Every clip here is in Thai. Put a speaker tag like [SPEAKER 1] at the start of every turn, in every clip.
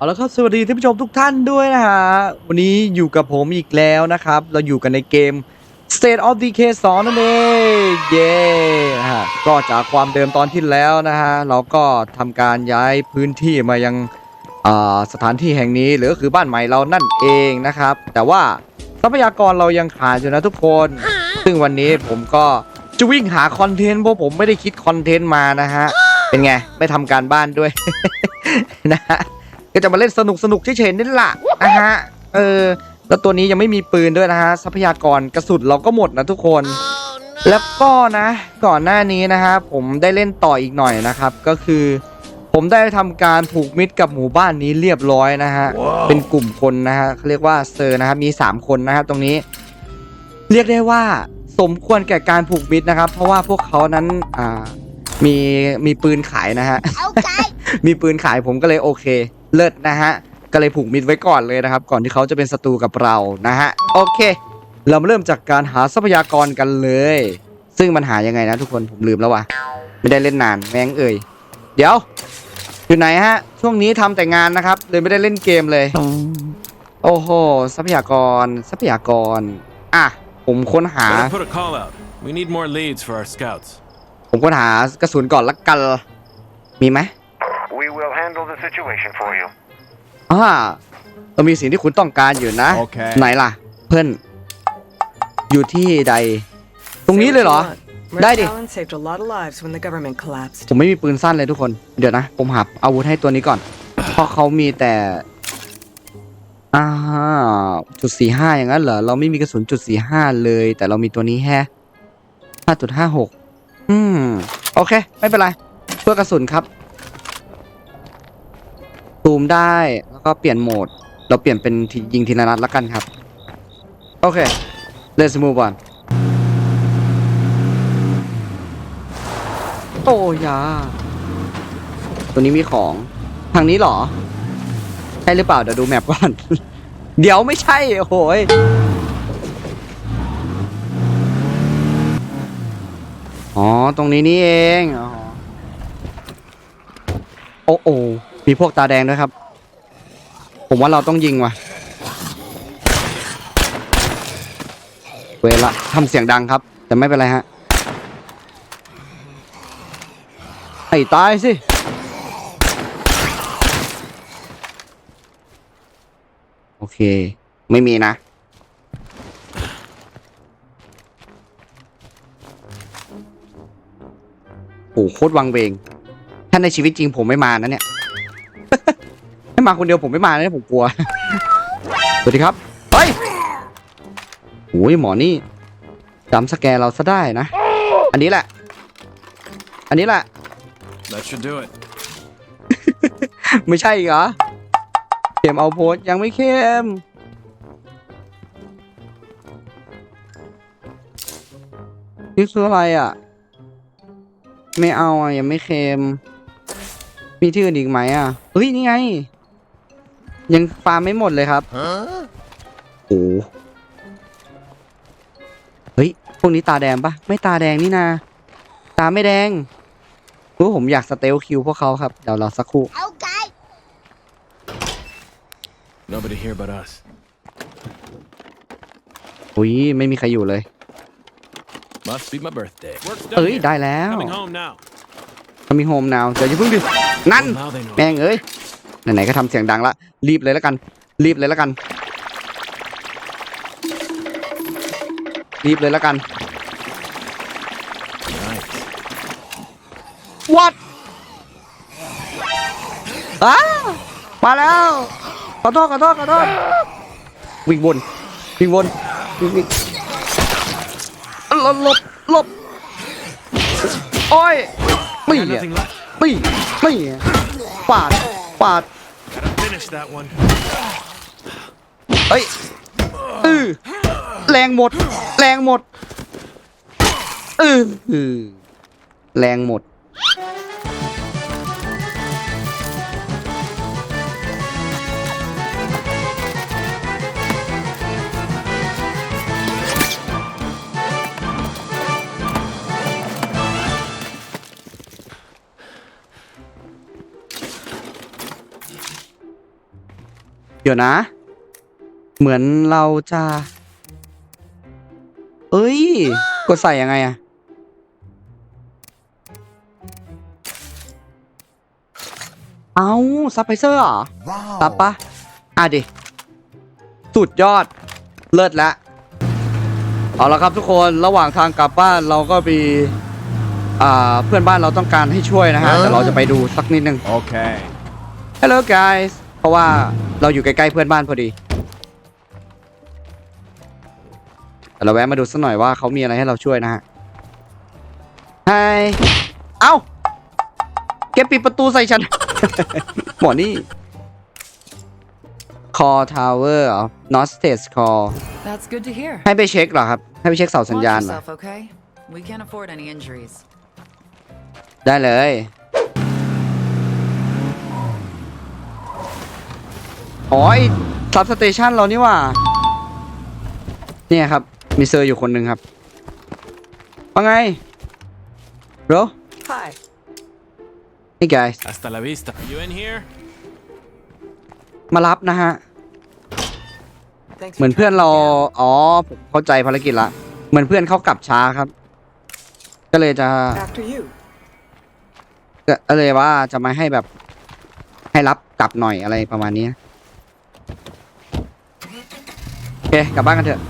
[SPEAKER 1] เอาละครับสวัสดีท่านผู้ชมทุกท่านด้วยนะฮะ วันนี้อยู่กับผมอีกแล้วนะครับ เราอยู่กันในเกม State of Decay 2นั่นเอง เย้นะฮะก็จากความเดิมตอนที่แล้วนะฮะ เราก็ทำการย้ายพื้นที่มายังอ่าสถานที่แห่งนี้ หรือคือบ้านใหม่เรานั่นเองนะครับ แต่ว่าทรัพยากรเรายังขาดอยู่นะทุกคน ซึ่งวันนี้ผมก็จะวิ่งหาคอนเทนต์เพราะผมไม่ได้คิดคอนเทนต์มานะฮะ เป็นไง ไม่ทำการบ้านด้วยนะฮะ ก็จะมาเล่นสนุกสนุกเฉยๆนี่แหละนะฮะเออแล้วตัวนี้ยังไม่มีปืนด้วยนะฮะทรัพยากรกระสุนเราก็หมดนะทุกคน แล้วก็นะ ก่อนหน้านี้นะฮะผมได้เล่นต่ออีกหน่อยนะครับ ก็คือ ผมได้ทำการผูกมิตรกับหมู่บ้านนี้เรียบร้อยนะฮะเป็นกลุ่มคนนะฮะเขาเรียกว่าเซอร์นะครับมี 3 คนนะครับตรงนี้ เรียกได้ว่าสมควรแก่การผูกมิตรนะครับ เพราะว่าพวกเขานั้นอ่ามีมีปืนขายนะฮะ
[SPEAKER 2] Okay.
[SPEAKER 1] มีปืนขายผมก็เลยโอเค เลิศนะฮะ ก็เลยผูกมิตรไว้ก่อนเลยนะครับ ก่อนที่เขาจะเป็นศัตรูกับเรานะฮะ โอเค เรามาเริ่มจากการหาทรัพยากรกันเลย ซึ่งมันหายังไงนะทุกคนผมลืมแล้วว่ะไม่ได้เล่นนานแม่งเอ่ยเดี๋ยว อยู่ไหนฮะ ช่วงนี้ทำแต่งานนะครับ เลยไม่ได้เล่นเกมเลย โอ้โหทรัพยากรทรัพยากร อะผมค้นหา
[SPEAKER 3] Gotta put a call out. We need more leads for our scouts.
[SPEAKER 1] ผมค้นหากระสุนก่อนละกัน มีไหม
[SPEAKER 4] situation for you.
[SPEAKER 1] อ่าเรามีสิ่งที่คุณต้องการอยู่นะ
[SPEAKER 3] โอเค
[SPEAKER 1] ไหนล่ะ เพื่อน อยู่ที่ใด ตรงนี้เลยเหรอ
[SPEAKER 5] Red
[SPEAKER 1] Daddy.
[SPEAKER 5] Talon saved a lot of lives when the government collapsed.
[SPEAKER 1] ผมไม่มีปืนสั้นเลยทุกคน เดี๋ยวนะ ผมหาอาวุธให้ตัวนี้ก่อน เพราะเขามีแต่ อ่าจุดสี่ห้าอย่างนั้นเหรอ เราไม่มีกระสุนจุดสี่ห้าเลย แต่เรามีตัวนี้แฮะห้าจุดห้าหกอืม โอเค ไม่เป็นไร เพื่อกระสุนครับ ซูมได้แล้วก็เปลี่ยนโหมด เราเปลี่ยนเป็นยิงทีละนัดแล้วกันครับ โอเค let's move on โอ้ยา ตัวนี้มีของ ทางนี้เหรอ ใช่หรือเปล่า เดี๋ยวดูแมปก่อน เดี๋ยวไม่ใช่ โอ้โหยอ๋อ ตรงนี้นี่เองอ๋อโอ้โอ้ มีพวกตาแดงด้วยครับ ผมว่าเราต้องยิงว่ะ เวลาทำเสียงดังครับ แต่ไม่เป็นไรฮะให้ตายสิ โอเค ไม่มีนะโอ้โหโคตรวังเวง ถ้าในชีวิตจริงผมไม่มานะเนี่ย ไม่มาคนเดียวผมไม่มานะเนี่ยผมกลัว สวัสดีครับ เฮ้ยโอ้ยหมอนี่จำสแกนเราซะได้นะ อันนี้แหละ อันนี้แหละ
[SPEAKER 3] That should do it.
[SPEAKER 1] ไม่ใช่อีกเหรอเข็มเอาโพสยังไม่เข้มนี่คืออะไรอะ ไม่เอาอะยังไม่เค็มมีที่อื่นอีกไหมอะเฮ้ย นี่ไง ยังฟาร์มไม่หมดเลยครับโอ้เฮ้ย พวกนี้ตาแดงปะไม่ตาแดงนี่นา ตาไม่แดงโอ้ผมอยากสเตลคิวพวกเขาครับ เดี๋ยวเราสักครู่
[SPEAKER 2] Okay.
[SPEAKER 3] Nobody here but us.
[SPEAKER 1] อุ้ย ไม่มีใครอยู่เลย
[SPEAKER 3] Must be my birthday. Work's
[SPEAKER 1] เอ้
[SPEAKER 3] done
[SPEAKER 1] ย
[SPEAKER 3] here.
[SPEAKER 1] ได้แล้ว
[SPEAKER 3] Coming home now.
[SPEAKER 1] เขามีโฮมนาวเดี๋ยวอย่าเพิ่งดินั่น
[SPEAKER 3] Well, now they know.
[SPEAKER 1] แม่งเอ้ย ไหนๆก็ทำเสียงดังละ รีบเลยแล้วกัน รีบเลยแล้วกัน รีบเลยแล้วกัน
[SPEAKER 3] Nice.
[SPEAKER 1] what อ้ามาแล้ว ขอโทษขอโทษขอโทษวิ่งวนวิ่งวนวิ่งวิ่งหลบหลบหลบโอ้ยไม่เนี่ยไม่ไม่ปาด ปาด เฮ้ยอือแรงหมด แรงหมดเออือแรงหมด เดี๋ยวนะ เหมือนเราจะ เอ้ย กดใส่ยังไงอะเอาซับไพเซอร์เหรอซับปะอะดิ สุดยอด เลิศแล้วเอาละครับทุกคนระหว่างทางกลับบ้านเราก็มีอ่าเพื่อนบ้านเราต้องการให้ช่วยนะฮะแต่เราจะไปดูสักนิดนึง
[SPEAKER 3] Okay.
[SPEAKER 1] Hello guys เพราะว่าเราอยู่ใกล้ๆเพื่อนบ้านพอดีแต่เราแวะมาดูสักหน่อยว่าเขามีอะไรให้เราช่วยนะฮะ Hi เอ้าแกปิดประตูใส่ฉัน หมอนี่ Call Tower เหรอ Not Stage Call
[SPEAKER 2] That's good to hear.
[SPEAKER 1] ให้ไปเช็คเหรอครับ ให้ไปเช็คเสาสัญ
[SPEAKER 2] Watch
[SPEAKER 1] ญาณเหรอ
[SPEAKER 2] yourself, okay? We can't afford any injuries.
[SPEAKER 1] ได้เลย อ๋อไอซับสเตชันเรานี่หว่า เนี่ยครับ มีเซอร์อยู่คนหนึ่งครับ ว่าไง bro
[SPEAKER 5] Hi.
[SPEAKER 1] hey guys
[SPEAKER 3] Hasta la vista. You in here?
[SPEAKER 1] มารับนะฮะ
[SPEAKER 5] Thanks
[SPEAKER 1] เหมือน
[SPEAKER 5] for
[SPEAKER 1] เพื่อน
[SPEAKER 5] tracking
[SPEAKER 1] เรา
[SPEAKER 5] me down.
[SPEAKER 1] อ๋อผมเข้าใจภารกิจละ เหมือนเพื่อนเขากลับช้าครับ ก็เลยจะ
[SPEAKER 5] After you.
[SPEAKER 1] ก็เลยว่าจะมาให้แบบ ให้รับกลับหน่อยอะไรประมาณนี้นะโอ เคกลับบ้านกันเถอะ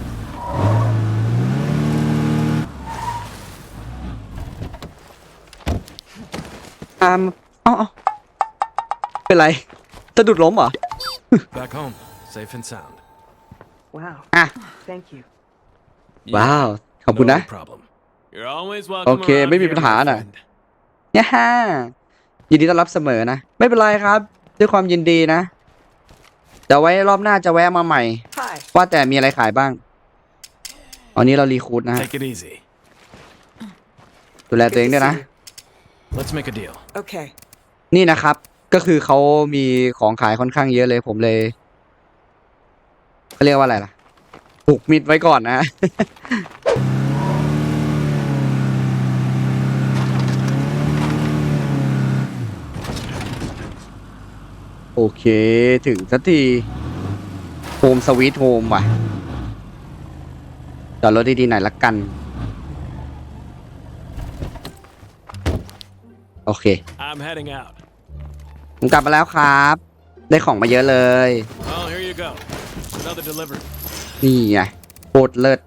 [SPEAKER 1] อามเอ๋อาเป็นไรสะดุดล้มเหรอ
[SPEAKER 3] Back home, safe and sound.
[SPEAKER 5] Wow.
[SPEAKER 1] อะ
[SPEAKER 5] Thank you.
[SPEAKER 1] ว้าว ขอบคุณนะ
[SPEAKER 3] No problem. You're always welcome.
[SPEAKER 1] Okay,
[SPEAKER 3] around
[SPEAKER 1] ไม่มี
[SPEAKER 3] here,
[SPEAKER 1] ปัญหา
[SPEAKER 3] my
[SPEAKER 1] น่ะ
[SPEAKER 3] friend.
[SPEAKER 1] เนี่ยฮะยินดีต้อนรับเสมอนะ ไม่เป็นไรครับ ด้วยความยินดีนะเดี๋ยวไว้รอบหน้าจะแวะมาใหม่
[SPEAKER 5] Hi.
[SPEAKER 1] ว่าแต่มีอะไรขายบ้างอันนี้เรารีคูดนะฮะ
[SPEAKER 3] Take it easy.
[SPEAKER 1] ดูแล
[SPEAKER 5] Good
[SPEAKER 1] ตัวเอง
[SPEAKER 5] to
[SPEAKER 1] ด้วยนะ
[SPEAKER 5] see you.
[SPEAKER 3] Let's make a deal.
[SPEAKER 5] Okay.
[SPEAKER 1] นี่นะครับ ก็คือเขามีของขายค่อนข้างเยอะเลยผมเลยเขาเรียกว่าอะไรล่ะผูกมิดไว้ก่อนนะ โอเค ถึงสักที โฮมสวีทโฮมว่ะ จอดรถดีๆหน่อยละกัน โอเค
[SPEAKER 3] I'm heading out.
[SPEAKER 1] ผมกลับมาแล้วครับ ได้ของมาเยอะเลย
[SPEAKER 3] Well, here you go. Another delivery.
[SPEAKER 1] นี่ไงโคตรเลิศ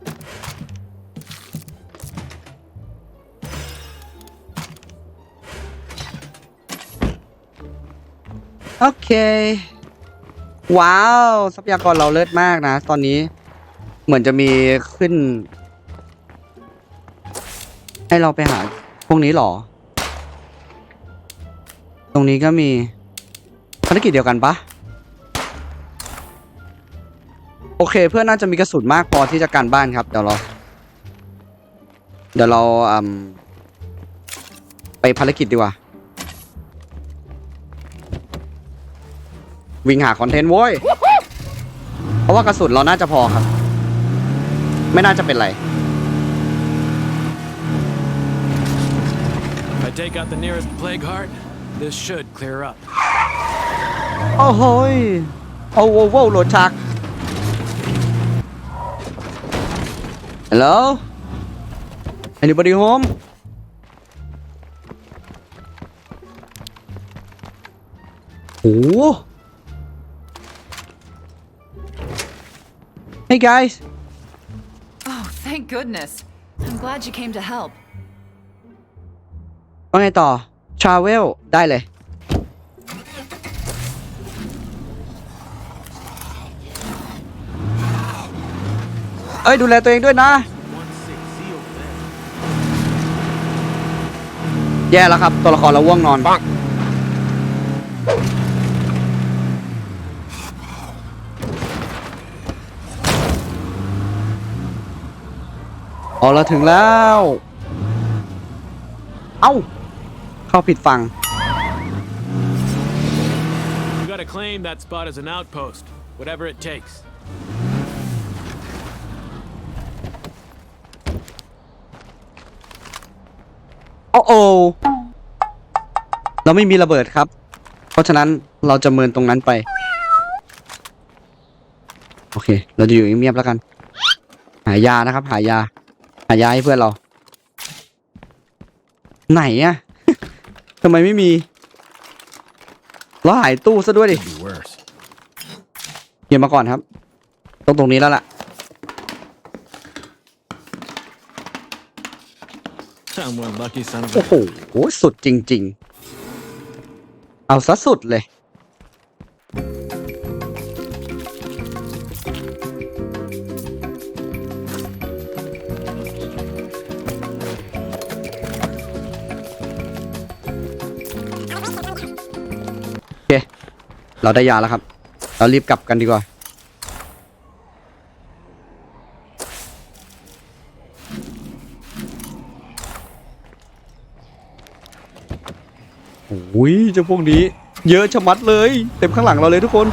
[SPEAKER 1] โอเค ว้าวทรัพยากรเราเลิศมากนะ ตอนนี้เหมือนจะมีขึ้น ให้เราไปหาพวกนี้หรอ ตรงนี้ก็มีภารกิจเดียวกันปะโอเค เพื่อนน่าจะมีกระสุนมากพอที่จะกันบ้านครับ เดี๋ยวเรา เดี๋ยวเราไปภารกิจดีกว่า วิ่งหาคอนเทนต์โว้ย เพราะว่ากระสุนเราน่าจะพอครับ ไม่น่าจะเป็นไร
[SPEAKER 3] If I take out the nearest plague heart, this should clear up.
[SPEAKER 1] โอ้โหยโอ้โหโว้โหลดชัก Hello anybody home โอ้ Hey guys
[SPEAKER 2] Oh, thank goodness. I'm glad you came to help.
[SPEAKER 1] ว่าไงต่อ Travel ได้เลย เอ้ย ดูแลตัวเองด้วยนะ แย่แล้วครับ ตัวละครเราว่วงนอน บ้างอ๋อเราถึงแล้ว เอ้า เข้าผิดฝั่ง
[SPEAKER 3] You gotta claim that spot as an outpost, whatever it takes.
[SPEAKER 1] โอ้โอเราไม่มีระเบิดครับ เพราะฉะนั้นเราจะเมินตรงนั้นไป โอเค เราจะอยู่เงียบๆแล้วกัน หายานะครับ หายาหายาให้เพื่อนเรา ไหนอะ ทำไมไม่มีเราหายตู้ซะด้วยดิ
[SPEAKER 3] Could be worse.
[SPEAKER 1] เขียนมาก่อนครับ ตรงตรงนี้แล้วล่ะ
[SPEAKER 3] I'm one lucky son of
[SPEAKER 1] โอ้
[SPEAKER 3] a.
[SPEAKER 1] โหโห สุดจริง ๆ เอาซะสุดเลย เราได้ยาแล้วครับ เรารีบกลับกันดีกว่า โอ้ยเจ้าพวกนี้ เยอะชะมัดเลย เต็มข้างหลังเราเลยทุกคน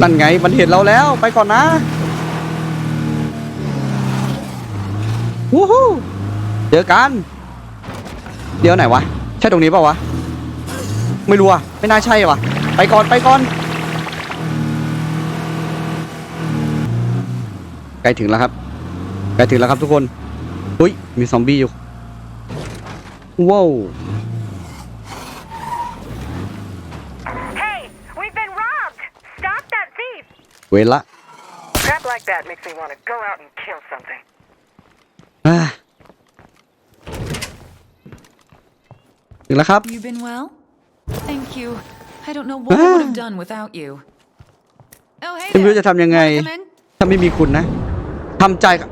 [SPEAKER 1] นั่นไงมันเห็นเราแล้วไปก่อนนะวู้ฮู้เจอกัน เดี๋ยวไหนวะ ใช่ตรงนี้เปล่าวะ ไม่รู้อะ ไม่น่าใช่วะ ไปก่อนไปก่อนใกล้ถึงแล้วครับใกล้ถึงแล้วครับทุกคนอุ้ยมีซอมบี้อยู่ว้าว
[SPEAKER 6] Hey, we've been robbed! Stop that thief!
[SPEAKER 1] เวรละ
[SPEAKER 5] Crap like that makes me want to go out and kill something.
[SPEAKER 1] อ่าถึงแล้วครับ
[SPEAKER 2] You been well? Thank you. I don't know what I would have done without you. Oh, hey
[SPEAKER 1] ไม่รู้
[SPEAKER 2] there.
[SPEAKER 1] จะทำยังไง
[SPEAKER 2] Wanna come in?
[SPEAKER 1] ถ้าไม่มีคุณนะทำใจครับ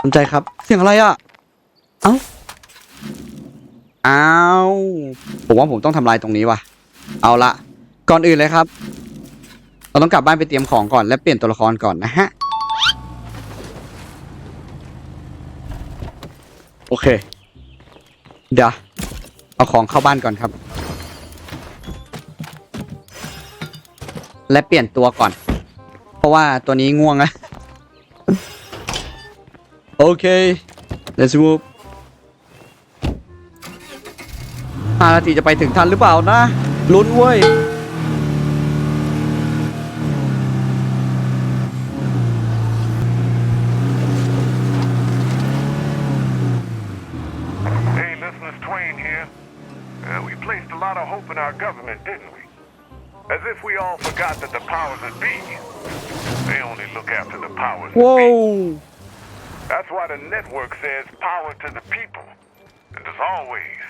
[SPEAKER 1] ทำใจครับ เสียงอะไรอะ เอ้าอ้าวผมว่าผมต้องทำลายตรงนี้ว่ะ เอาละก่อนอื่นเลยครับ เราต้องกลับบ้านไปเตรียมของก่อนและเปลี่ยนตัวละครก่อนนะฮะ โอเค เดี๋ยว เอาของเข้าบ้านก่อนครับ และเปลี่ยนตัวก่อน เพราะว่าตัวนี้ง่วงอะโอเค let's move ห้านาทีจะไปถึงทันหรือเปล่านะ ลุ้นเว้ย
[SPEAKER 4] Hey, listeners, Twain here. Uh, we placed a lot of hope in our government, didn't we? As if we all forgot that the powers that be, they only look after the powers that
[SPEAKER 1] ว้าว
[SPEAKER 4] be. That's why the network says power to the people. And as always,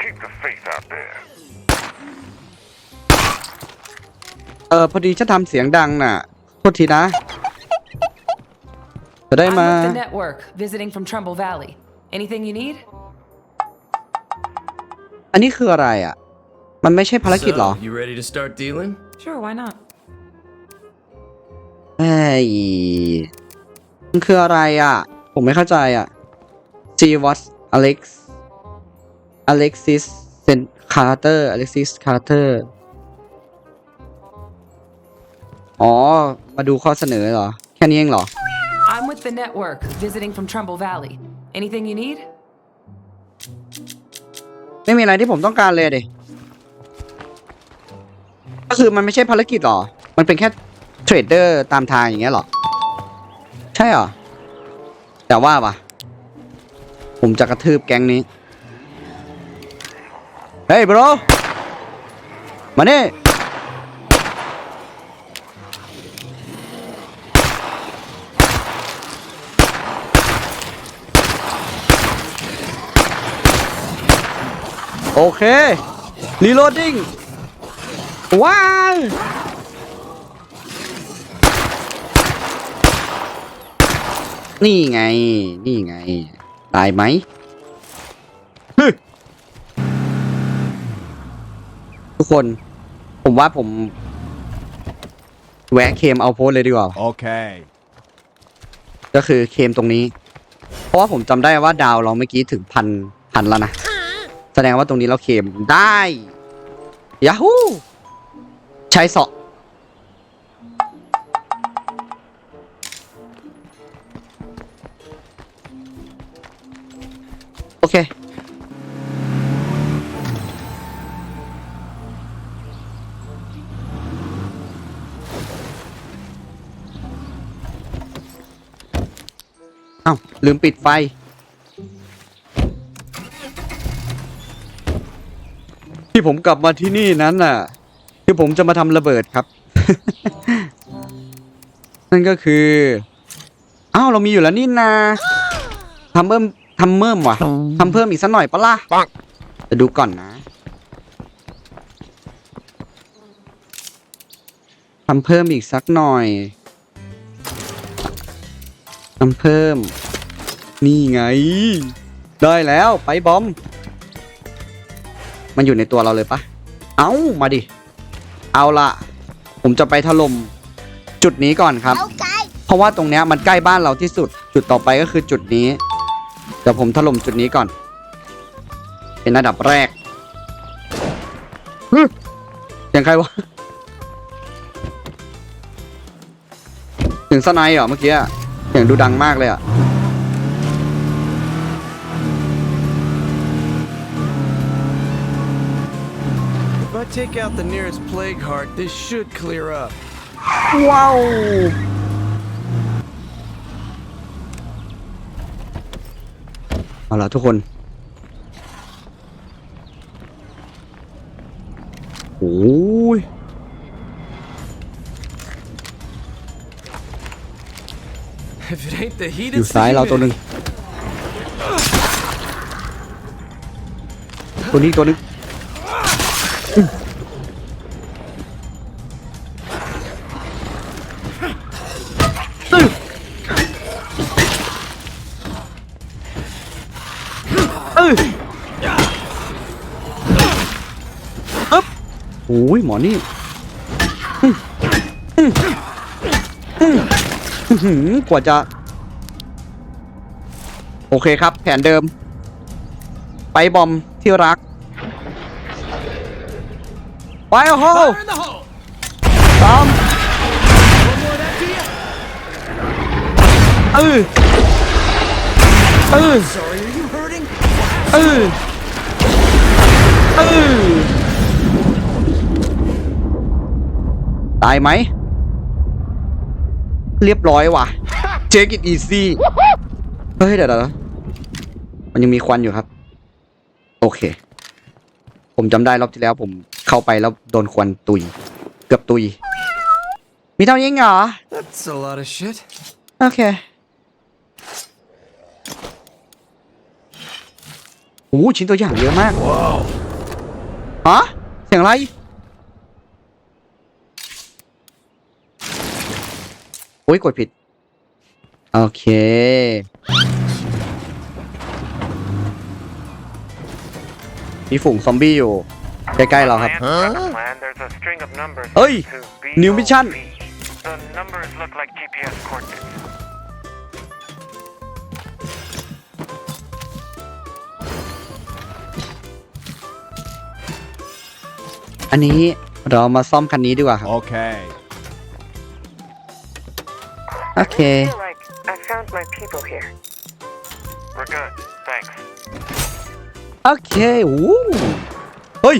[SPEAKER 4] keep the faith out there.
[SPEAKER 1] เออพอดีฉันทำเสียงดังน่ะ โทษทีนะ จะได้
[SPEAKER 5] I'm
[SPEAKER 1] มา
[SPEAKER 5] with the network, visiting from Trumbull Valley. Anything you need?
[SPEAKER 1] อันนี้คืออะไรอ่ะ มันไม่ใช่ภารกิจเหรอ
[SPEAKER 7] So, you ready to start dealing?
[SPEAKER 5] Sure, why not?
[SPEAKER 1] เฮ้ยมันคืออะไรอะ ผมไม่เข้าใจอะ G what Alex Alexis Sen Carter Alexis Carter อ๋อ มาดูข้อเสนอเหรอ แค่นี้เองเหรอ
[SPEAKER 5] I'm with the network, visiting from Trumbull Valley. Anything you need?
[SPEAKER 1] ไม่มีอะไรที่ผมต้องการเลยดิ ก็คือมันไม่ใช่ภารกิจหรอ มันเป็นแค่เทรดเดอร์ตามทางอย่างเงี้ยหรอ ใช่หรอ แต่ว่าปะผมจะกระทืบแก๊งนี้ เฮ้ยบรมานี่โอเค รีโหลดดิ้ง ว้าวนี่ไง นี่ไง ตายไหมฮึทุกคน ผมว่าผม แวะเคมเอาโพสเลยดีกว่า
[SPEAKER 3] Okay.
[SPEAKER 1] ก็คือเคมตรงนี้ เพราะว่าผมจำได้ว่าดาวเราเมื่อกี้ถึงพันพันแล้วนะ แสดงว่าตรงนี้เราเคมได้ยาฮู ใช้สองโอเค เอ้า ลืมปิดไฟ ที่ผมกลับมาที่นี่นั้นน่ะ คือผมจะมาทำระเบิดครับ นั่นก็คืออ้าวเรามีอยู่แล้วนี่นาทำเพิ่มทำเพิ่มว่ะทำเพิ่มอีกสักหน่อยปะล่ะจะดูก่อนนะทำเพิ่มอีกสักหน่อยทำเพิ่ม นี่ไง ได้แล้วไปบอม มันอยู่ในตัวเราเลยปะ เอามาดิ เอาละผมจะไปถล่มจุดนี้ก่อนครับ เพราะว่าตรงเนี้ยมันใกล้บ้านเราที่สุด จุดต่อไปก็คือจุดนี้ เดี๋ยวผมถล่มจุดนี้ก่อน เป็นอันดับแรกฮึเสียงใครวะเสียงสไนด์เหรอเมื่อกี้อะเสียงดูดังมากเลยอะ
[SPEAKER 7] take out the nearest plague heart, this should clear up.
[SPEAKER 1] ว้าวเอาละทุกคนโอ้ย
[SPEAKER 7] If it ain't the
[SPEAKER 1] อ
[SPEAKER 7] heated
[SPEAKER 1] ยู่ซ้ายเราตัวหนึ่งตัวนี้ตัวหนึง โอ้ยหมอนี่อื้ออื้ออื้ออื้อหือกว่าจะ โอเคครับ แผนเดิม ไปบอมที่รัก ไปโอ้โหตามเออเออเออเออ ตายไหม เรียบร้อยว่ะ Take it easy เฮ้ย เดี๋ยวเดี๋ยวมันยังมีควันอยู่ครับ โอเค ผมจำได้รอบที่แล้วผมเข้าไปแล้วโดนควันตุย เกือบตุย มีเท่านี้เองเหรอ
[SPEAKER 7] That's a lot of shit.
[SPEAKER 1] โอเคโอ้ชิ้นตัวอย่างเยอะมากฮะเสียงอะไร อ้ยกดผิด โอเค มีฝูงซอมบี้อยู่ ใกล้ๆเราครับ
[SPEAKER 4] Plan, there's a string of numbers
[SPEAKER 1] เฮ้ย
[SPEAKER 4] to B
[SPEAKER 1] New mission
[SPEAKER 4] O V. The numbers look like GPS coordinates.
[SPEAKER 1] อันนี้เรามาซ่อมคันนี้ดีกว่าครับ
[SPEAKER 7] Okay.
[SPEAKER 1] โอเค
[SPEAKER 6] feel like I found my people here.
[SPEAKER 4] We're good. Thanks.
[SPEAKER 1] โอเคโอ้เฮ้ย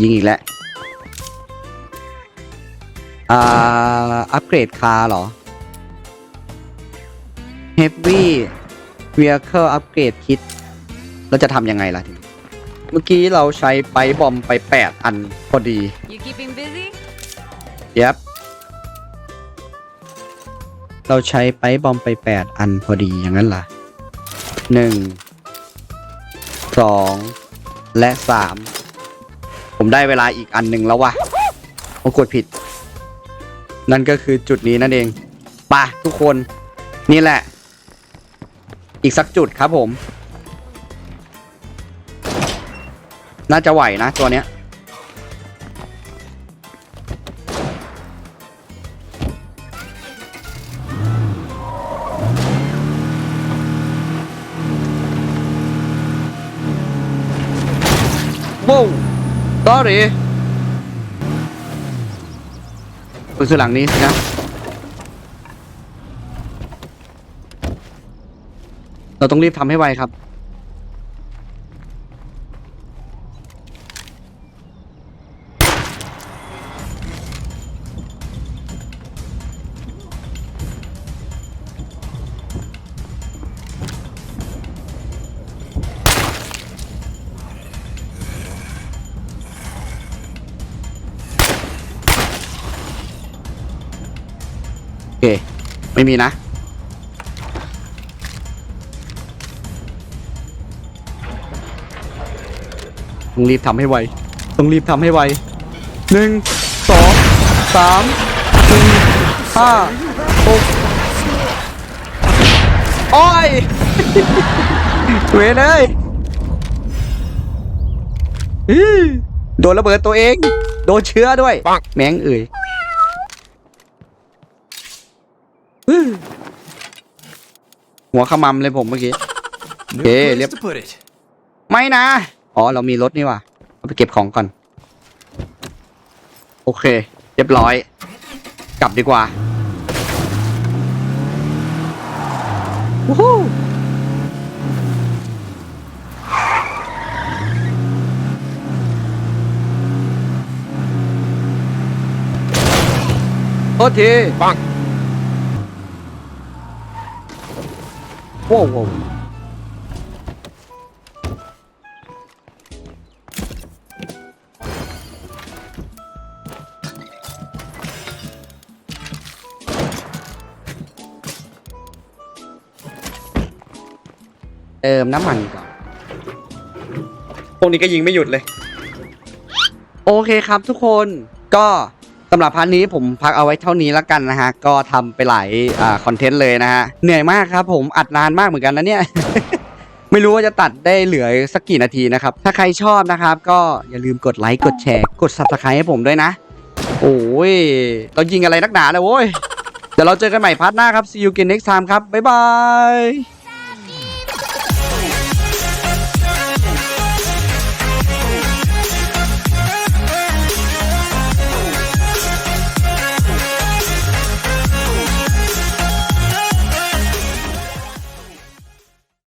[SPEAKER 1] ยิงอีกแล้ว อ่า อัปเกรดคาร์เหรอ Heavy Vehicle Upgrade Kit เราจะทำยังไงล่ะทีนี้เมื่อกี้เราใช้ไปบอมไป 8 อันพอดี
[SPEAKER 2] You keeping busy?
[SPEAKER 1] ยับ เราใช้ไปบอมไป 8 อันพอดีอย่างนั้นล่ะ 1 2 และ 3 ผมได้เวลาอีกอันหนึ่งแล้ววะผมกดผิด นั่นก็คือจุดนี้นั่นเองไป่ะทุกคน นี่แหละ อีกสักจุดครับผม น่าจะไหวนะตัวเนี้ย sorry คุณคือหลังนี้สินะเราต้องรีบทำให้ไวครับ เค ไม่มีนะ ต้องรีบทำให้ไว ต้องรีบทำให้ไวหนึ่งสองสามสี่ห้าหกโอ้ยเวยเลยอือโดนระเบิดตัวเอง โดนเชื้อด้วย แมงเอ่ยอื้อ หัวขมำเลยผมเมื่อกี้
[SPEAKER 7] No
[SPEAKER 1] Okay,
[SPEAKER 7] place
[SPEAKER 1] yep.
[SPEAKER 7] to put it.
[SPEAKER 1] ไม่นะ อ๋อ เรามีรถนี่ว่ะเอาไปเก็บของก่อน โอเค เรียบร้อย กลับดีกว่าวู้ฮู้โทษทีปัง ว้าวว้าวเติมน้ำมันก่อน พวกนี้ก็ยิงไม่หยุดเลย โอเคครับทุกคนก็ สำหรับพาร์ทนี้ผมพักเอาไว้เท่านี้แล้วกันนะฮะ ก็ทำไปหลายอ่าคอนเทนต์เลยนะฮะ เหนื่อยมากครับผมอัดนานมากเหมือนกันนะเนี่ย ไม่รู้ว่าจะตัดได้เหลือสักกี่นาทีนะครับ ถ้าใครชอบนะครับ ก็อย่าลืมกดไลค์ กดแชร์ กด subscribe ให้ผมด้วยนะ โอ้ยเรายิงอะไรนักหนาเลยโว้ย เดี๋ยวเราเจอกันใหม่พาร์ทหน้าครับ see you again next time ครับบ๊ายบาย